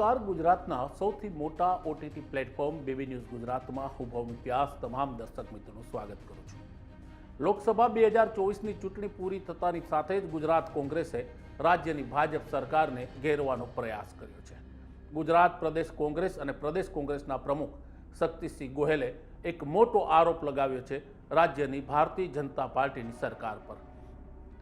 નમસ્કાર. ગુજરાતના સૌથી મોટા ઓટીટી પ્લેટફોર્મ બીબી ન્યૂઝ ગુજરાતમાં હું ભૌમિક વ્યાસ. તમામ દર્શક મિત્રોનું સ્વાગત કરું છું. લોકસભા બે હજાર ચોવીસની ચૂંટણી પૂરી થતાની સાથે જ ગુજરાત કોંગ્રેસે રાજ્યની ભાજપ સરકારને ઘેરવાનો પ્રયાસ કર્યો છે. ગુજરાત પ્રદેશ કોંગ્રેસ અને પ્રદેશ કોંગ્રેસના પ્રમુખ શક્તિસિંહ ગોહેલે એક મોટો આરોપ લગાવ્યો છે રાજ્યની ભારતીય જનતા પાર્ટીની સરકાર પર.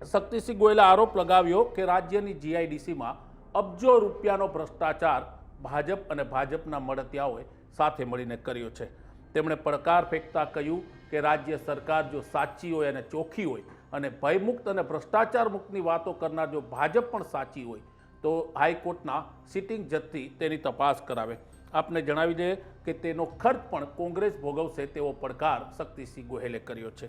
શક્તિસિંહ ગોહેલે આરોપ લગાવ્યો કે રાજ્યની જીઆઈડીસીમાં અબજો રૂપિયાનો ભ્રષ્ટાચાર ભાજપ અને ભાજપના મળતિયાઓએ સાથે મળીને કર્યો છે. તેમણે પડકાર ફેંકતા કહ્યું કે રાજ્ય સરકાર જો સાચી હોય અને ચોખ્ખી હોય અને ભયમુક્ત અને ભ્રષ્ટાચાર મુક્તની વાતો કરનાર જો ભાજપ પણ સાચી હોય, તો હાઈકોર્ટના સિટિંગ જજથી તેની તપાસ કરાવે. આપને જણાવી દઈએ કે તેનો ખર્ચ પણ કોંગ્રેસ ભોગવશે તેવો પડકાર શક્તિસિંહ ગોહેલે કર્યો છે.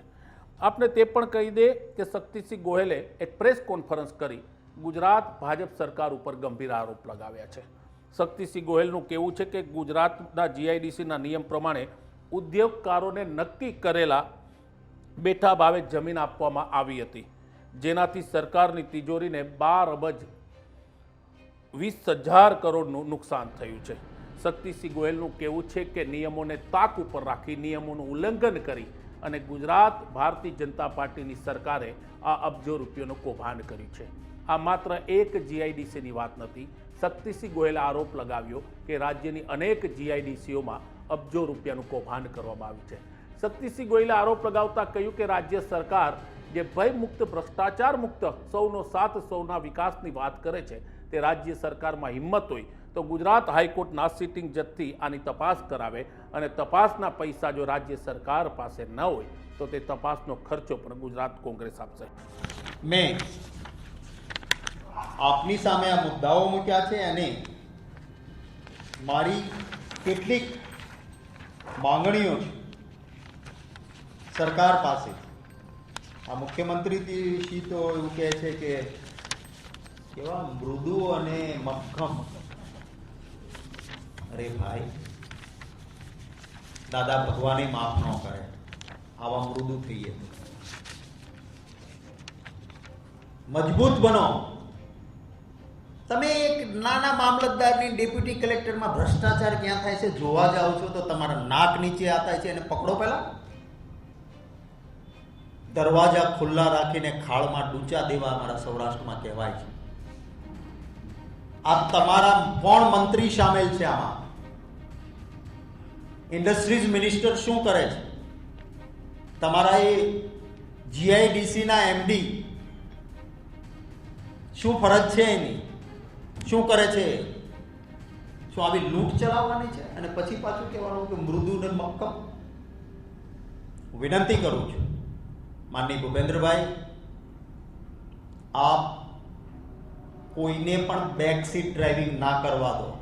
આપને તે પણ કહી દે કે શક્તિસિંહ ગોહેલે એક પ્રેસ કોન્ફરન્સ કરી ગુજરાત ભાજપ સરકાર ઉપર ગંભીર આરોપ લગાવ્યા છે. શક્તિસિંહ ગોહેલનું કહેવું છે કે ગુજરાતના જીઆઈડીસીના નિયમ પ્રમાણે ઉદ્યોગકારોને નક્કી કરેલા બેઠા ભાવે જમીન આપવામાં આવી હતી. જેનાથી સરકારની તિજોરીને બાર અબજ વીસ હજાર કરોડનું નુકસાન થયું છે. શક્તિસિંહ ગોયલનું કહેવું છે કે નિયમોને તાક ઉપર રાખી, નિયમોનું ઉલ્લંઘન કરી અને ગુજરાત ભારતીય જનતા પાર્ટીની સરકારે આ અબજો રૂપિયાનું કૌભાંડ કર્યું છે. આ માત્ર એક જીઆઈડીસીની વાત નથી શક્તિસિંહ ગોયલે આરોપ લગાવ્યો કે રાજ્યની અનેક જીઆઈડીસીઓમાં અબજો રૂપિયાનું કૌભાંડ કરવામાં આવ્યું છે. શક્તિસિંહ ગોહિલે આરોપ લગાવતા કહ્યું કે રાજ્ય સરકાર જે ભયમુક્ત ભ્રષ્ટાચાર મુક્ત સૌનો સાથ, સૌના વિકાસની વાત કરે છે, તે રાજ્ય સરકારમાં હિંમત હોય તો ગુજરાત હાઈકોર્ટના સિટિંગ જજથી આની તપાસ કરાવે અને તપાસના પૈસા જો રાજ્ય સરકાર પાસે ન હોય તો તે તપાસનો ખર્ચો પણ ગુજરાત કોંગ્રેસ આપશે. મેં આપની સામે આ મુદ્દાઓ મૂક્યા છે અને મારી કેટલીક માંગણીઓ છે સરકાર પાસે. આ મુખ્યમંત્રી તો એવું કહે છે કે કેવા મૃદુ અને મક્કમ. અરે ભાઈ, દાદા ભગવાને માફ ન કરે. આવા મૃદુ થઈએ મજબૂત બનો. તમે એક નાના મામલતદારની ડેપ્યુટી કલેક્ટરમાં ભ્રષ્ટાચાર ક્યાં થાય છે જોવા જાઓ છો તો તમારા નાક નીચે આ થાય છે એને પકડો પહેલા. દરવાજા ખુલ્લા રાખીને ખાળમાં ડૂચા દેવા અમારા સૌરાષ્ટ્રમાં કહેવાય છે. આ તમારા કોણ મંત્રી સામેલ છે આમાં. ઇન્ડસ્ટ્રીઝ મિનિસ્ટર શું કરે છે? તમારા એ જીઆઈડીસી ના એમડી શું ફરજ છે એની? શું કરે છે? શું આવી લૂંટ ચલાવવાની છે? અને પછી પાછું કહેવાનું કે મૃદુ ને મક્કમ? વિનંતી કરું છું. માનની ભૂપેન્દ્રભાઈ, આપ કોઈને પણ બેક સીટ ડ્રાઇવિંગ ના કરવા દો.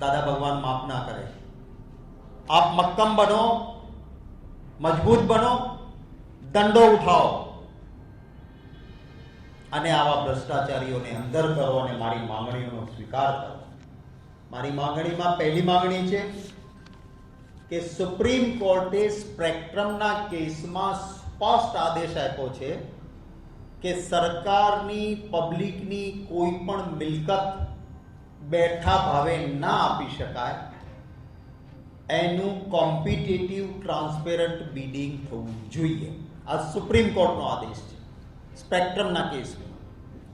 દાદા ભગવાન માફ ના કરે. આપ મક્કમ બનો, મજબૂત બનો, દંડો ઉઠાવો. અને આવા ભ્રષ્ટાચારીઓને અંદર કરો અને મારી માંગણીઓનો સ્વીકાર કરો. મારી માંગણીમાં પહેલી માંગણી છે કે સુપ્રીમ કોર્ટે સ્પેક્ટ્રમના કેસમાં સ્પષ્ટ આદેશ આપ્યો છે કે સરકારની પબ્લિકની કોઈ પણ મિલકત બેઠા ભાવે ના આપી શકાય. એનું કોમ્પિટેટિવ ટ્રાન્સપેરન્ટ બિડિંગ થવું જોઈએ. આ સુપ્રીમ કોર્ટનો આદેશ છે. સ્પેક્ટ્રમના કેસમાં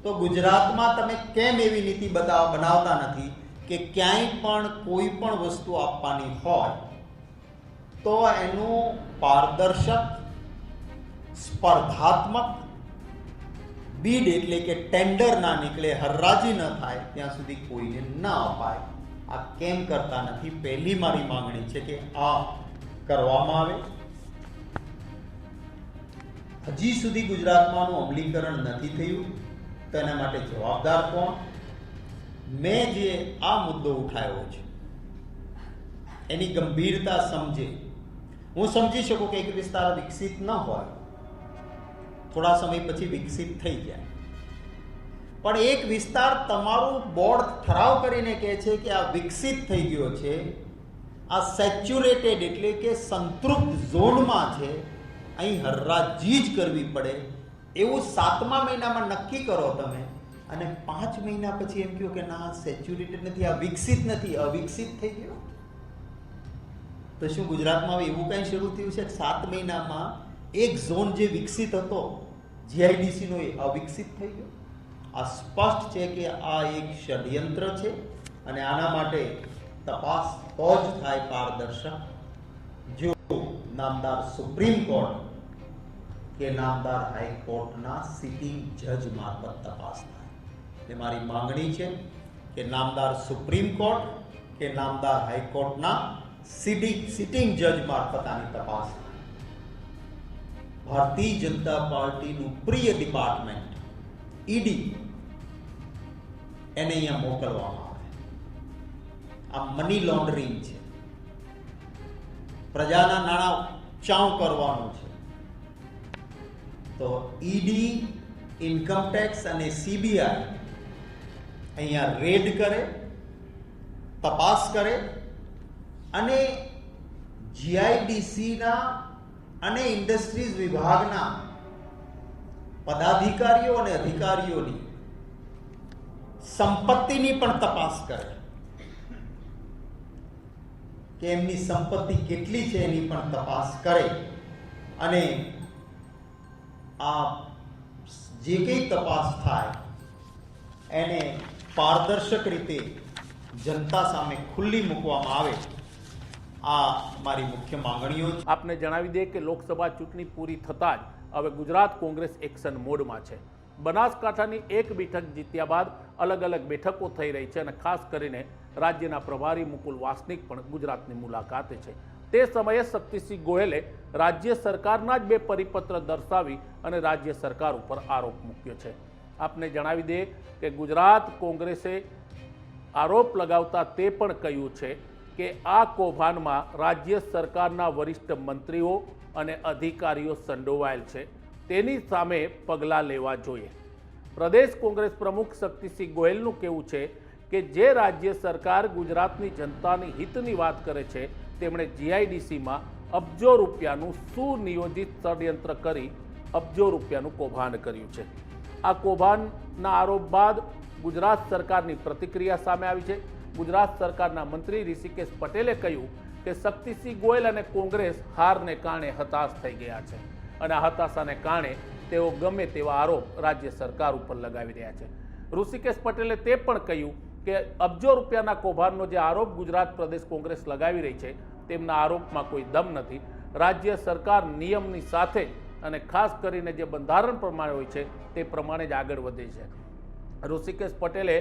તો ગુજરાતમાં તમે કેમ એવી નીતિ બતાવ, બનાવતા નથી કે ક્યાંય પણ કોઈ પણ વસ્તુ આપવાની હોય, તો એનું પારદર્શક, સ્પર્ધાત્મક, બીડ એટલે કે ટેન્ડર ના નીકળે, હરરાજી ન થાય, ત્યાં સુધી કોઈને ન અપાય. આ કેમ કરતા નથી? પહેલી મારી માંગણી છે કે આ કરવામાં આવે. હજી સુધી ગુજરાતમાં આનું અમલીકરણ નથી થયું. તેના માટે જવાબદાર કોણ? મેં જે આ મુદ્દો ઉઠાવ્યો છે, એની ગંભીરતા સમજે. હું સમજી શકું કે એક વિસ્તાર વિકસિત ન હોય, થોડા સમય પછી વિકસિત થઈ જાય. પણ એક વિસ્તાર તમારું બોર્ડ ઠરાવ કરીને કહે છે કે આ વિકસિત થઈ ગયો છે, આ સેચ્યુરેટેડ એટલે કે સંતૃપ્ત ઝોનમાં છે અહીં હરરાજી જ કરવી પડે. એવું સાતમા મહિનામાં નક્કી કરો તમે. અને પાંચ મહિના પછી એમ કહ્યું કે ના સેચ્યુરેટેડ નથી, આ વિકસિત નથી. અવિકસિત થઈ ગયો. તો શું ગુજરાતમાં એવું કંઈ શરૂ થયું છે? સાત મહિનામાં એક ઝોન જે વિકસિત હતો જીઆઈડીસીનો એ અવિકસિત થઈ ગયો. આ સ્પષ્ટ છે કે આ એક ષડયંત્ર છે અને આના માટે તપાસ તો જ થાય પારદર્શક. જો નામદાર સુપ્રીમ કોર્ટ કે નામદાર હાઈકોર્ટના સિટિંગ જજ મારફત તપાસ થાય. એ મારી માંગણી છે કે નામદાર સુપ્રીમ કોર્ટ કે નામદાર હાઈકોર્ટના સિટિંગ સિટિંગ જજ મારફત આની તપાસ થાય. ભારતીય જનતા પાર્ટીનું પ્રિય ડિપાર્ટમેન્ટ ઈડી એને અહીંયા મોકલવામાં આવે. આ મની લોન્ડરિંગ છે. પ્રજાના નાણાં ચાઉ કરવાનું છે. તો ઈડી ઇન્કમ ટેક્સ અને સીબીઆઈ અહીંયા રેડ કરે, તપાસ કરે અને જીઆઈડીસીના અને ઇન્ડસ્ટ્રીઝ વિભાગના પદાધિકારીઓ અને અધિકારીઓની સંપત્તિની પણ તપાસ કરે. કે એમની સંપત્તિ કેટલી છે એની પણ તપાસ કરે. અને આ જે કંઈ તપાસ થાય, એને પારદર્શક રીતે જનતા સામે ખુલ્લી મૂકવામાં આવે, આ મારી મુખ્ય માંગણીઓ આપને જણાવી દઈએ કે લોકસભા ચૂંટણી પૂરી થતાં જ હવે ગુજરાત કોંગ્રેસ એક્શન મોડમાં છે. બનાસકાંઠાની એક બેઠક જીત્યા બાદ અલગ અલગ બેઠકો થઈ રહી છે અને ખાસ કરીને રાજ્યના પ્રભારી મુકુલ વાસનિક પણ ગુજરાતની મુલાકાતે છે. તે સમયે શક્તિસિંહ ગોયલે રાજ્ય સરકારના જ બે પરિપત્ર દર્શાવી અને રાજ્ય સરકાર ઉપર આરોપ મૂક્યો છે. આપને જણાવી દઈએ કે ગુજરાત કોંગ્રેસે આરોપ લગાવતા તે પણ કહ્યું છે કે આ કૌભાંડમાં રાજ્ય સરકારના વરિષ્ઠ મંત્રીઓ અને અધિકારીઓ સંડોવાયેલ છે. તેની સામે પગલાં લેવા જોઈએ. પ્રદેશ કોંગ્રેસ પ્રમુખ શક્તિસિંહ ગોયલનું કહેવું છે કે જે રાજ્ય સરકાર ગુજરાતની જનતાની હિતની વાત કરે છે, તેમણે જીઆઈડીસીમાં અબજો રૂપિયાનું સુનિયોજિત ષડયંત્ર કરી અબજો રૂપિયાનું કૌભાંડ કર્યું છે. આ કૌભાંડના આરોપ બાદ ગુજરાત સરકારની પ્રતિક્રિયા સામે આવી છે. ગુજરાત સરકારના મંત્રી ઋષિકેશ પટેલે કહ્યું કે શક્તિસિંહ ગોયલ અને કોંગ્રેસ હારને કારણે હતાશ થઈ ગયા છે. અને હતાશાને કારણે તેઓ ગમે તેવા આરોપ રાજ્ય સરકાર ઉપર લગાવી રહ્યા છે. ઋષિકેશ પટેલે તે પણ કહ્યું કે અબજો રૂપિયાના કૌભાંડનો જે આરોપ ગુજરાત પ્રદેશ કોંગ્રેસ લગાવી રહી છે, તેમના આરોપમાં કોઈ દમ નથી. રાજ્ય સરકાર નિયમની સાથે અને ખાસ કરીને જે બંધારણ પ્રમાણે હોય છે, તે પ્રમાણે જ આગળ વધે છે. ઋષિકેશ પટેલે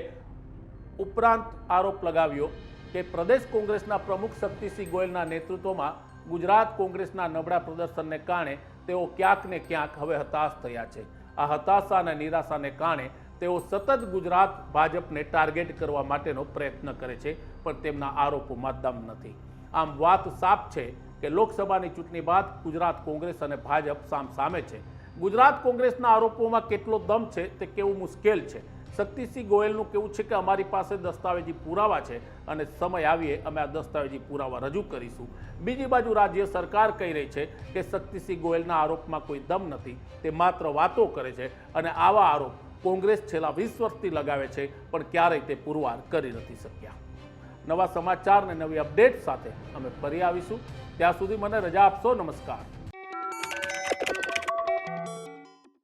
ઉપરાંત આરોપ લગાવ્યો કે પ્રદેશ કોંગ્રેસના પ્રમુખ શક્તિસિંહ ગોયલના નેતૃત્વમાં ગુજરાત કોંગ્રેસના નબળા પ્રદર્શનને કારણે તેઓ ક્યાંક ને ક્યાંક હવે હતાશ થયા છે. આ હતાશા અને નિરાશાને કારણે તેઓ સતત ગુજરાત ભાજપને ટાર્ગેટ કરવા માટેનો પ્રયત્ન કરે છે, પણ તેમના આરોપોમાં દમ નથી. આમ વાત સાફ છે કે લોકસભાની ચૂંટણી બાદ ગુજરાત કોંગ્રેસ અને ભાજપ સામ સામે છે. ગુજરાત કોંગ્રેસના આરોપોમાં કેટલો દમ છે તે કેવું મુશ્કેલ છે? શક્તિસિંહ ગોયલનું કેવું છે કે અમારી પાસે દસ્તાવેજી પુરાવા છે અને સમય આવીએ અમે આ દસ્તાવેજી પુરાવા રજૂ કરીશું. બીજી બાજુ રાજ્ય સરકાર કહી રહી છે કે શક્તિસિંહ ગોયલના આરોપમાં કોઈ દમ નથી, તે માત્ર વાતો કરે છે અને આવા આરોપ કોંગ્રેસ છેલ્લા વીસ વર્ષથી લગાવે છે, પણ ક્યારેય તે પુરવાર કરી નથી શક્યા. નવા સમાચાર અને નવી અપડેટ સાથે અમે ફરી આવીશું. ત્યાં સુધી મને રજા આપશો. નમસ્કાર.